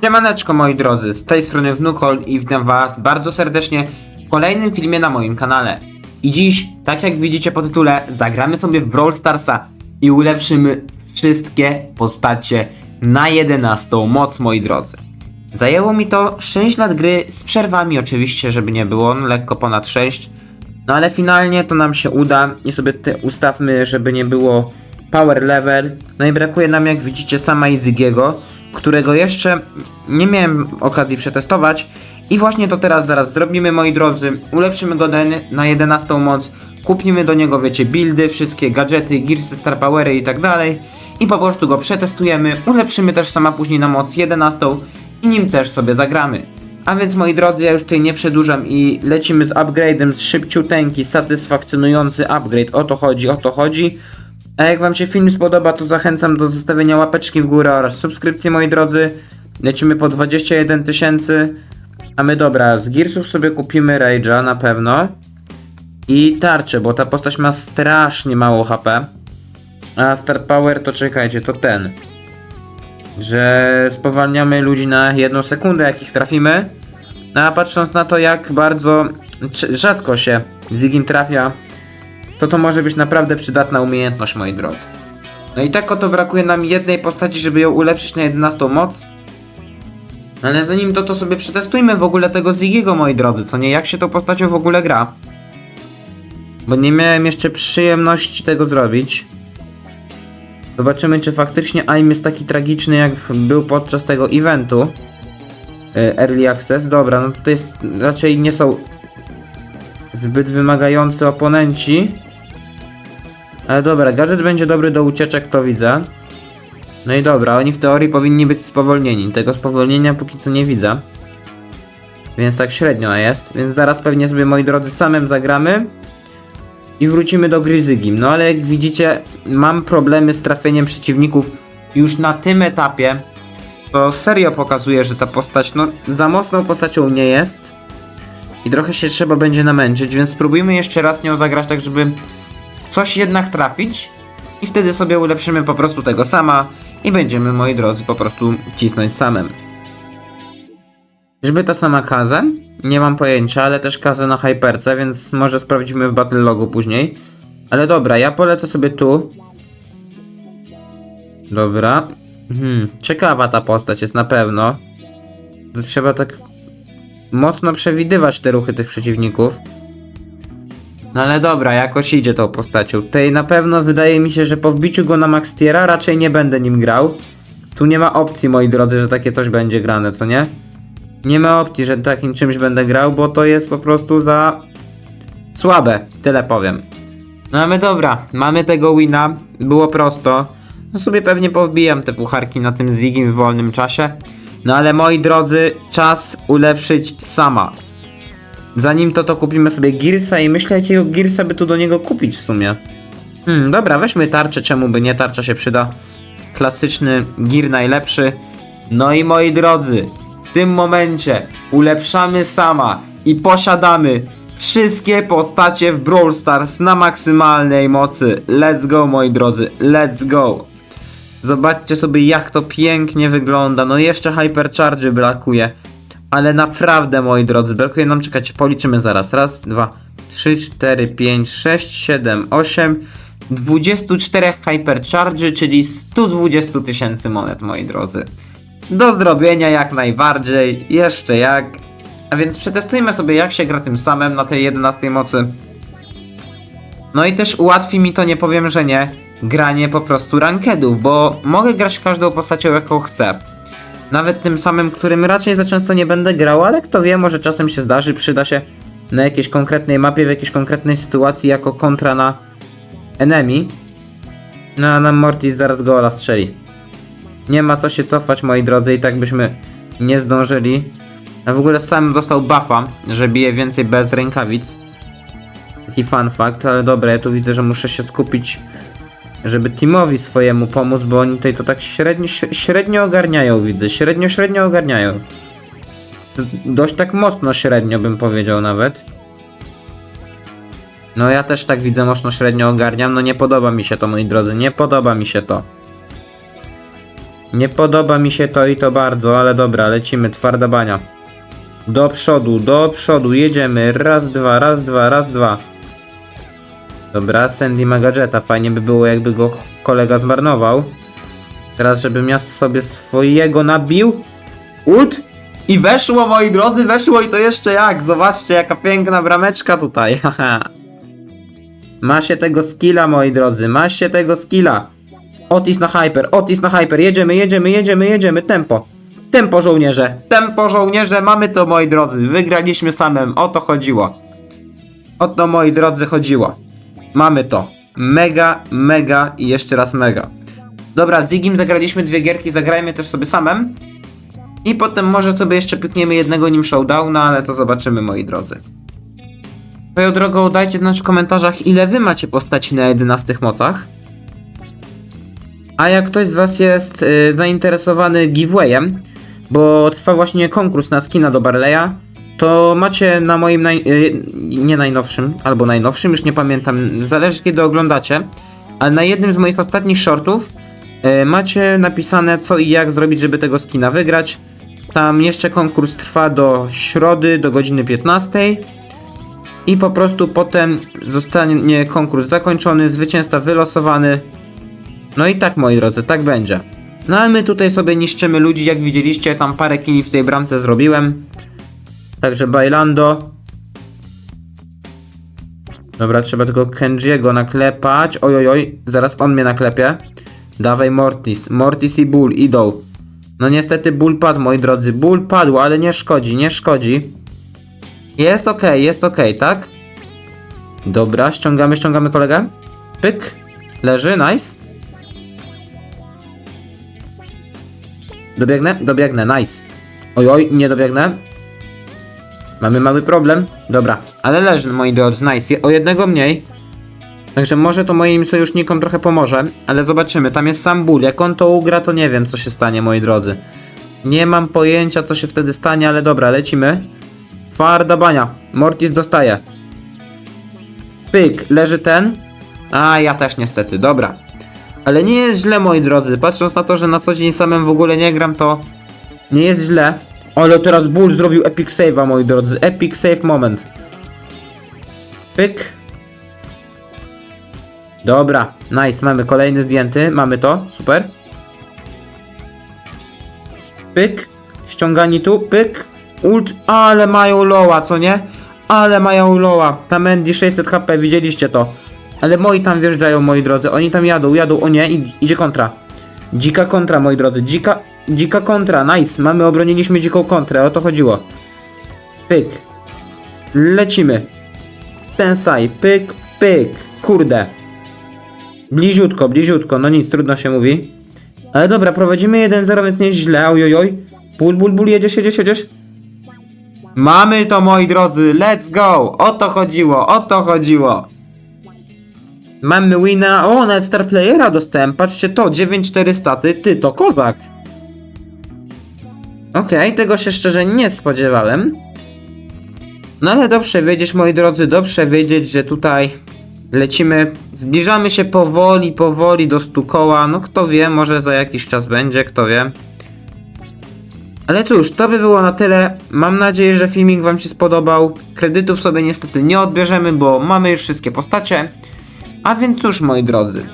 Siemaneczko moi drodzy, z tej strony Wnukol i witam was bardzo serdecznie w kolejnym filmie na moim kanale. I dziś, tak jak widzicie po tytule, zagramy sobie w Brawl Starsa i ulepszymy wszystkie postacie na 11 moc moi drodzy. Zajęło mi to 6 lat gry, z przerwami oczywiście, żeby nie było, no, lekko ponad 6. No ale finalnie to nam się uda i sobie te ustawmy, żeby nie było power level. No i brakuje nam jak widzicie sama Izygiego, którego jeszcze nie miałem okazji przetestować. I właśnie to teraz zaraz zrobimy moi drodzy. Ulepszymy go na- na 11 moc, kupimy do niego wiecie buildy, wszystkie gadżety, gearsy, star powery i tak dalej. I po prostu go przetestujemy, ulepszymy też sama później na moc 11 i nim też sobie zagramy. A więc moi drodzy, ja już tutaj nie przedłużam i lecimy z upgrade'em, z szybciuteńki, satysfakcjonujący upgrade. O to chodzi, o to chodzi. A jak wam się film spodoba, to zachęcam do zostawienia łapeczki w górę oraz subskrypcji, moi drodzy. Lecimy po 21 tysięcy. A my dobra, z Gearsów sobie kupimy Rage'a na pewno. I tarczę, bo ta postać ma strasznie mało HP. A Star Power to czekajcie, to ten. Że spowalniamy ludzi na jedną sekundę, jak ich trafimy. No a patrząc na to, jak bardzo rzadko się Zigim trafia, to to może być naprawdę przydatna umiejętność, moi drodzy. No i tak oto brakuje nam jednej postaci, żeby ją ulepszyć na 11 moc. Ale zanim to, to sobie przetestujmy w ogóle tego Zigiego, moi drodzy, co nie, jak się tą postacią w ogóle gra. Bo nie miałem jeszcze przyjemności tego zrobić. Zobaczymy, czy faktycznie AIM jest taki tragiczny, jak był podczas tego eventu. E, Early Access. Dobra, no to jest raczej nie są zbyt wymagający oponenci. Ale dobra, gadżet będzie dobry do ucieczek, to widzę. No i dobra, oni w teorii powinni być spowolnieni. Tego spowolnienia póki co nie widzę. Więc tak średnio jest. Więc zaraz pewnie sobie, moi drodzy, samym zagramy. I wrócimy do gry Zygim. No ale jak widzicie, mam problemy z trafieniem przeciwników już na tym etapie. To serio pokazuje, że ta postać, no, za mocną postacią nie jest. I trochę się trzeba będzie namęczyć, więc spróbujmy jeszcze raz nią zagrać tak, żeby coś jednak trafić. I wtedy sobie ulepszymy po prostu tego sama i będziemy, moi drodzy, po prostu cisnąć samym. Żeby ta sama kazę? Nie mam pojęcia, ale też kazę na hyperce, więc może sprawdzimy w battle logu później. Ale dobra, ja polecę sobie tu. Dobra. Hmm, ciekawa ta postać jest na pewno. Trzeba tak mocno przewidywać te ruchy tych przeciwników. No ale dobra, jakoś idzie tą postacią. Tej na pewno wydaje mi się, że po wbiciu go na max tiera raczej nie będę nim grał. Tu nie ma opcji, moi drodzy, że takie coś będzie grane, co nie? Nie ma opcji, że takim czymś będę grał, bo to jest po prostu za słabe, tyle powiem. No ale dobra, mamy tego wina, było prosto. No sobie pewnie powbijam te pucharki na tym Zigim w wolnym czasie. No ale moi drodzy, czas ulepszyć sama. Zanim to, to kupimy sobie Gearsa i myślę, jakiego Gearsa by tu do niego kupić w sumie. Hmm, dobra, weźmy tarczę, czemu by nie, tarcza się przyda. Klasyczny Gear najlepszy. No i moi drodzy, w tym momencie ulepszamy sama i posiadamy wszystkie postacie w Brawl Stars na maksymalnej mocy. Let's go, moi drodzy, let's go. Zobaczcie sobie jak to pięknie wygląda. No jeszcze Hypercharge brakuje. Ale naprawdę moi drodzy, brakuje nam czekać. Policzymy zaraz. Raz, dwa, trzy, cztery, pięć, sześć, siedem, osiem. 24 Hypercharge, czyli 120 tysięcy monet, moi drodzy. Do zdrowienia jak najbardziej. Jeszcze jak. A więc przetestujmy sobie jak się gra tym samym na tej 11 mocy. No i też ułatwi mi to, nie powiem, że nie, granie po prostu rankedów, bo mogę grać każdą postacią jaką chcę. Nawet tym samym, którym raczej za często nie będę grał, ale kto wie, może czasem się zdarzy, przyda się na jakiejś konkretnej mapie, w jakiejś konkretnej sytuacji jako kontra na enemy. No a nam Mortis zaraz gola strzeli. Nie ma co się cofać, moi drodzy, i tak byśmy nie zdążyli. A w ogóle sam dostał buffa, że bije więcej bez rękawic. Taki fun fact, ale dobra, ja tu widzę, że muszę się skupić, żeby teamowi swojemu pomóc, bo oni tutaj to tak średnio, średnio ogarniają, widzę. Średnio, średnio ogarniają. Dość tak mocno średnio bym powiedział nawet. No ja też tak widzę, mocno średnio ogarniam. No nie podoba mi się to, moi drodzy, nie podoba mi się to. Nie podoba mi się to i to bardzo, ale dobra, lecimy, twarda bania. Do przodu, do przodu, jedziemy. Raz, dwa, raz, dwa, raz, dwa. Dobra, Sandy ma gadżeta. Fajnie by było, jakby go kolega zmarnował. Teraz, żebym ja sobie swojego nabił. Ult! I weszło, moi drodzy, weszło i to jeszcze jak. Zobaczcie, jaka piękna brameczka tutaj. Ma się tego skilla, moi drodzy, ma się tego skilla. Otis na hyper, Otis na hyper, jedziemy, jedziemy, jedziemy, jedziemy, tempo. Tempo żołnierze, tempo żołnierze, mamy to moi drodzy, wygraliśmy samym, o to chodziło. O to moi drodzy chodziło. Mamy to. Mega, mega i jeszcze raz mega. Dobra, z Zigim zagraliśmy dwie gierki, zagrajmy też sobie samym. I potem może sobie jeszcze pykniemy jednego nim showdowna, ale to zobaczymy moi drodzy. Swoją drogą dajcie znać w komentarzach ile wy macie postaci na 11 mocach. A jak ktoś z was jest y, zainteresowany giveawayem, bo trwa właśnie konkurs na skina do Barleya, to macie na moim naj, y, nie najnowszym, albo najnowszym, już nie pamiętam, zależy kiedy oglądacie, ale na jednym z moich ostatnich shortów y, macie napisane co i jak zrobić, żeby tego skina wygrać. Tam jeszcze konkurs trwa do środy, do godziny 15. I po prostu potem zostanie konkurs zakończony, zwycięzca wylosowany. No i tak moi drodzy, tak będzie. No ale my tutaj sobie niszczymy ludzi, jak widzieliście, tam parę kili w tej bramce zrobiłem. Także bailando. Dobra, trzeba tylko Kenjiego naklepać. Oj, oj, oj, zaraz on mnie naklepie. Dawaj Mortis. Mortis i Bull idą. No niestety Bull padł, moi drodzy. Bull padł, ale nie szkodzi, nie szkodzi. Jest ok, jest ok, tak? Dobra, ściągamy, ściągamy kolegę. Pyk. Leży, nice. Dobiegnę, dobiegnę, nice. Oj, oj, nie dobiegnę. Mamy mały problem. Dobra, ale leży, moi drodzy, nice. O jednego mniej. Także może to moim sojusznikom trochę pomoże, ale zobaczymy. Tam jest sam ból. Jak on to ugra, to nie wiem, co się stanie, moi drodzy. Nie mam pojęcia, co się wtedy stanie, ale dobra, lecimy. Twarda bania. Mortis dostaje. Pyk, leży ten. A, ja też niestety, dobra. Ale nie jest źle, moi drodzy. Patrząc na to, że na co dzień samym w ogóle nie gram, to nie jest źle. Ale teraz Bull zrobił epic save'a, moi drodzy. Epic save moment. Pyk. Dobra, nice, mamy kolejny zdjęty, mamy to, super. Pyk, ściągani tu, pyk, ult, ale mają loła, co nie? Ale mają loła, ta Mandy 600 HP, widzieliście to. Ale moi tam wjeżdżają, moi drodzy, oni tam jadą, jadą, o nie, idzie kontra. Dzika kontra, moi drodzy, dzika, dzika kontra, nice, mamy, obroniliśmy dziką kontrę, o to chodziło. Pyk. Lecimy. Tensai, pyk, pyk, kurde. Bliziutko, bliziutko, no nic, trudno się mówi. Ale dobra, prowadzimy 1-0, więc nie źle, ojojoj. Ból, ból, ból, jedziesz, jedziesz, jedziesz. Mamy to, moi drodzy, let's go! O to chodziło, o to chodziło. Mamy wina, o, nawet star playera dostałem, patrzcie to, 9-4 staty, ty, to kozak. Okej, tego się szczerze nie spodziewałem. No ale dobrze wiedzieć, moi drodzy, dobrze wiedzieć, że tutaj lecimy, zbliżamy się powoli, powoli do stu koła. No kto wie, może za jakiś czas będzie, kto wie. Ale cóż, to by było na tyle. Mam nadzieję, że filmik Wam się spodobał. Kredytów sobie niestety nie odbierzemy, bo mamy już wszystkie postacie. A więc cóż, moi drodzy.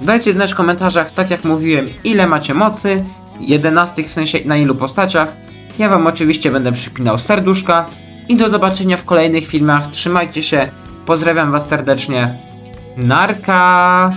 Dajcie znać w komentarzach, tak jak mówiłem, ile macie mocy, jedenastych w sensie na ilu postaciach. Ja Wam oczywiście będę przypinał serduszka i do zobaczenia w kolejnych filmach. Trzymajcie się, pozdrawiam Was serdecznie. Narka!